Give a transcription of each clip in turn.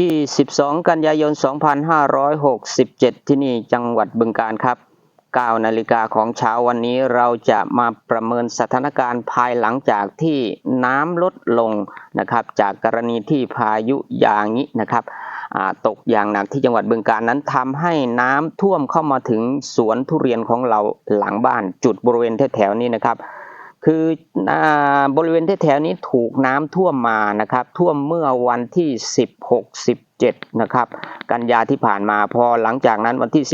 22 กันยายน 2567 ที่นี่จังหวัดบึงกาฬครับ 9 นาฬิกาของเช้าวันนี้เราจะมาประเมินสถานการณ์ภายหลังจากที่น้ำลดลงนะครับ จากกรณีที่พายุยางินะครับตกอย่างหนักที่จังหวัดบึงกาฬนั้นทำให้น้ำท่วมเข้ามาถึงสวนทุเรียนของเราหลังบ้านจุดบริเวณแถวๆนี้นะครับ คืออบริเวณแถวนี้ถูกน้ำท่วมมานะครับ ท่วมเมื่อวันที่ 16 17นะครับ กันยาที่ผ่านมาพอหลังจากนั้นวันที่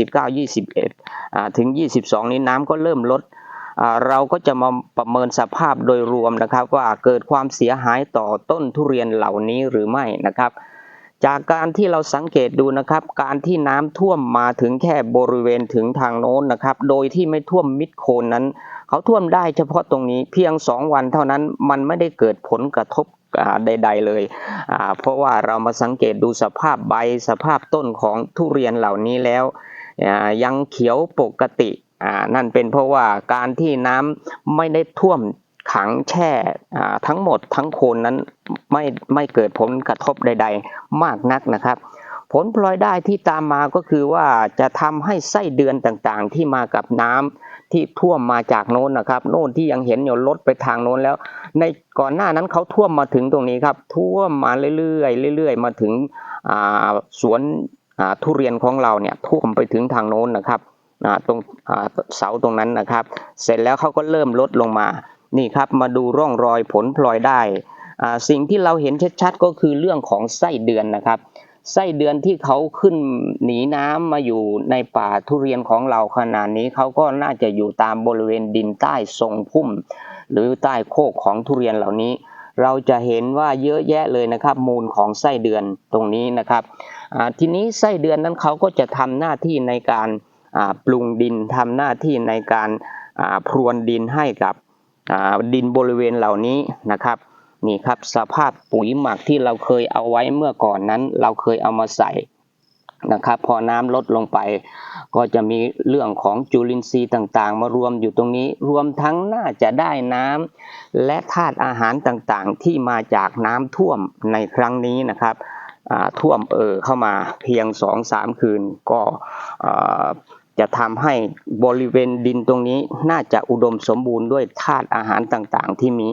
19 21ถึง 22 นี้น้ำก็เริ่มลดเราก็จะมาประเมินสภาพโดยรวมนะครับ ว่าเกิดความเสียหายต่อต้นทุเรียนเหล่านี้หรือไม่นะครับ จากการที่เราสังเกตดูนะครับ การที่น้ำท่วมมาถึงแค่บริเวณถึงทางโน้นนะครับ โดยที่ไม่ท่วมมิดโคนนั้น เขาท่วมได้เฉพาะตรงนี้เพียง 2 วันเท่านั้นมันไม่ได้เกิดผลกระทบใด ๆ เลย เพราะว่าเรามาสังเกตดูสภาพใบสภาพต้นของทุเรียนเหล่านี้แล้ว ยังเขียวปกติ นั่นเป็นเพราะว่าการที่น้ำไม่ได้ท่วม ขังแช่ทั้งหมดทั้งโคนนั้นไม่ไม่เกิดผลกระทบใด ๆ มากนักนะครับ ผลพลอยได้ที่ตามมาก็คือว่าจะทำให้ไส้เดือนต่างๆ ที่มากับน้ำที่ท่วมมาจากโน้นนะครับโน่นที่ยังเห็นอยู่ลดไปทางโน้นแล้ว ในก่อนหน้านั้นเขาท่วมมาถึงตรงนี้ครับ ท่วมมาเรื่อยๆเรื่อยๆ มาถึงสวนทุเรียนของเราเนี่ยท่วมไปถึงทางโน้นนะครับตรงเสาตรงนั้นนะครับ เสร็จแล้วเขาก็เริ่มลดลงมา นี่ครับมาดูร่องรอยผลพลอยได้ สิ่งที่เราเห็นชัดๆก็คือเรื่องของไส้เดือนนะครับไส้เดือนที่เขาขึ้นหนีน้ำมาอยู่ในป่าทุเรียนของเราขนาดนี้เขาก็น่าจะอยู่ตามบริเวณดินใต้ทรงพุ่ม หรือใต้โคกของทุเรียนเหล่านี้ เราจะเห็นว่าเยอะแยะเลยนะครับ มูลของไส้เดือนตรงนี้นะครับทีนี้ไส้เดือนนั้นเขาก็จะทำหน้าที่ในการปรุงดินทำหน้าที่ในการพรวนดินให้กับ ดินบริเวณเหล่านี้นะครับนี่ครับสภาพปุ๋ยหมักที่เราเคยเอาไว้เมื่อก่อนนั้น เราเคยเอามาใส่นะครับ พอน้ำลดลงไป ก็จะมีเรื่องของจุลินทรีย์ต่างๆ มารวมอยู่ตรงนี้ รวมทั้งน่าจะได้น้ำและธาตุอาหารต่างๆ ที่มาจากน้ำท่วมในครั้งนี้นะครับท่วมเอ่อเข้ามาเพียง2-3คืนก็ จะทำให้บริเวณดินตรงนี้น่าจะอุดมสมบูรณ์ด้วยธาตุอาหารต่างๆ ที่มี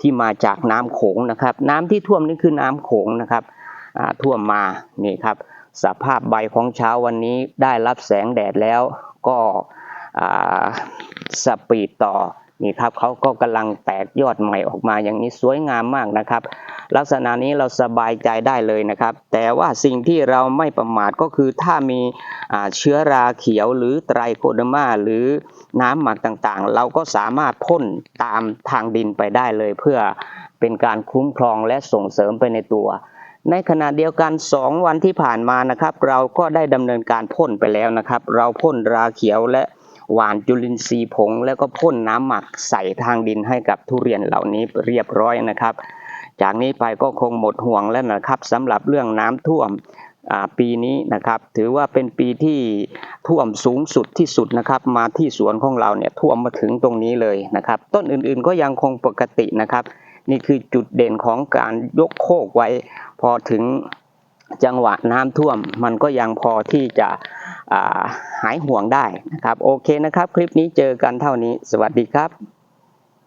ที่มาจากน้ำโขงนะครับ น้ำที่ท่วมนี่คือน้ำโขงนะครับท่วมมานี่ครับ สภาพใบของเช้าวันนี้ได้รับแสงแดดแล้วก็สปีดต่อ นี่ครับเขาก็กำลังแตกยอดใหม่ออกมาอย่างนี้สวยงามมากนะครับ ลักษณะนี้เราสบายใจได้เลยนะครับ แต่ว่าสิ่งที่เราไม่ประมาทก็คือถ้ามีเชื้อราเขียวหรือไตรโคเดมาหรือน้ำหมักต่างๆ เราก็สามารถพ่นตามทางดินไปได้เลย เพื่อเป็นการคุ้มครองและส่งเสริมไปในตัว ในขณะเดียวกัน 2 วันที่ผ่านมานะครับ เราก็ได้ดำเนินการพ่นไปแล้วนะครับ เราพ่นราเขียวและ หวานจุลินทรีย์ผง แล้วก็พ่นน้ำหมักใส่ทางดินให้กับทุเรียนเหล่านี้เรียบร้อยนะครับ จากนี้ไปก็คงหมดห่วงแล้วนะครับสำหรับเรื่องน้ำท่วมปีนี้นะครับ ถือว่าเป็นปีที่ท่วมสูงสุดที่สุดนะครับ มาที่สวนของเราเนี่ยท่วมมาถึงตรงนี้เลยนะครับ ต้นอื่นๆก็ยังคงปกตินะครับ นี่คือจุดเด่นของการยกโคกไว้ พอถึงจังหวะน้ำท่วม มันก็ยังพอที่จะ หายห่วงได้นะครับ โอเคนะครับ คลิปนี้เจอกันเท่านี้ สวัสดีครับ